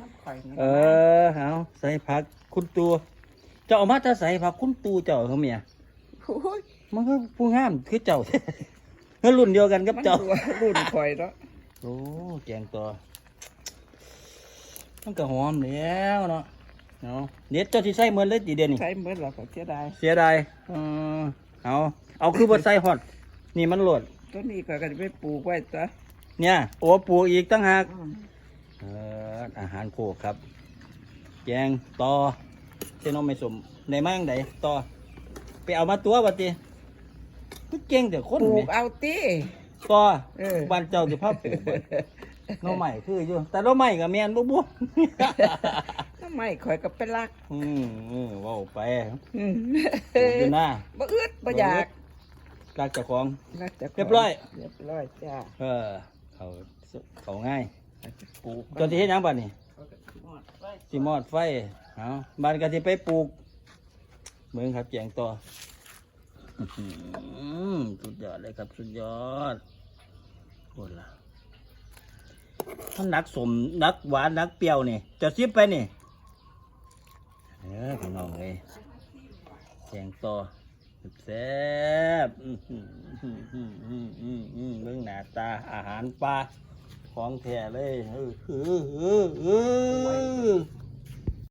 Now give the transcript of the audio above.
น้ำข่อยนี่เออเอาใส่ผักคุณตูเจ้าเอามาจะใส่ผักคุณตูเจ้าเขาเมียโอ้ยมันก็ผู้งามคือเจ้า เฮ้ยรุ่นเดียวกันกับมันเจ้า ตัวรุ่นข่อยเนาะโอ้แกงตัวมันก็หอมแล้วเนาะเนาะเด็ดเจ้าที่ใส่เหมือนเลยจีเดียวนี่ ใช้เมื่อเราก็เสียดายเสียดายเออเอาเอาคือบดใส่ฮอตนี่มันโหลด ต้นนี้ก็ก็จะไปปลูกไว้ตัวเนี่ย โอ้ปลูกอีกตั้งหาก อืมเอ ออาหารโคกครับ แกงต่อเส้นนมไม่สมในมั่งไดต่อ ไปเอามาตัวบัดตีคือเก่งแต่คนปลูแหมกเอาตีต่อเออบ้านเจ้าสิภาพปลูกเบิดหน้องใหม่คืออยู่ แต่หน้องใหม่กับแมนบุบทำไมข่อยก็ไปรัก อืมเออเว่าไปอืมปลูกอยู่หน้าบ่อึดบ่อยากรักเจ้าของรักจะเรียบร้อย เรียบร้อยจ้า เออ เขาเขาง่าย ปลูกเจ้าที่เฮ็ดหยังบ้านนี่เขาก็สิมอดไว้สิมอดไฟเอาบ้านก็สิไปปลูกเมืองครับแจงต่ออื้อหือสุดยอดเลยครับสุดยอดโคตรละถ้านักสมนักหวานนักเปรี้ยวนี่จะซิบไปนี่เออพี่น้องเลยแจงต่อแซ่บๆอื้อหืออื้อหืออื้อหืออื้อเรื่องหน้าตาอาหารปลา ของแท้เลยเออเออเออเออ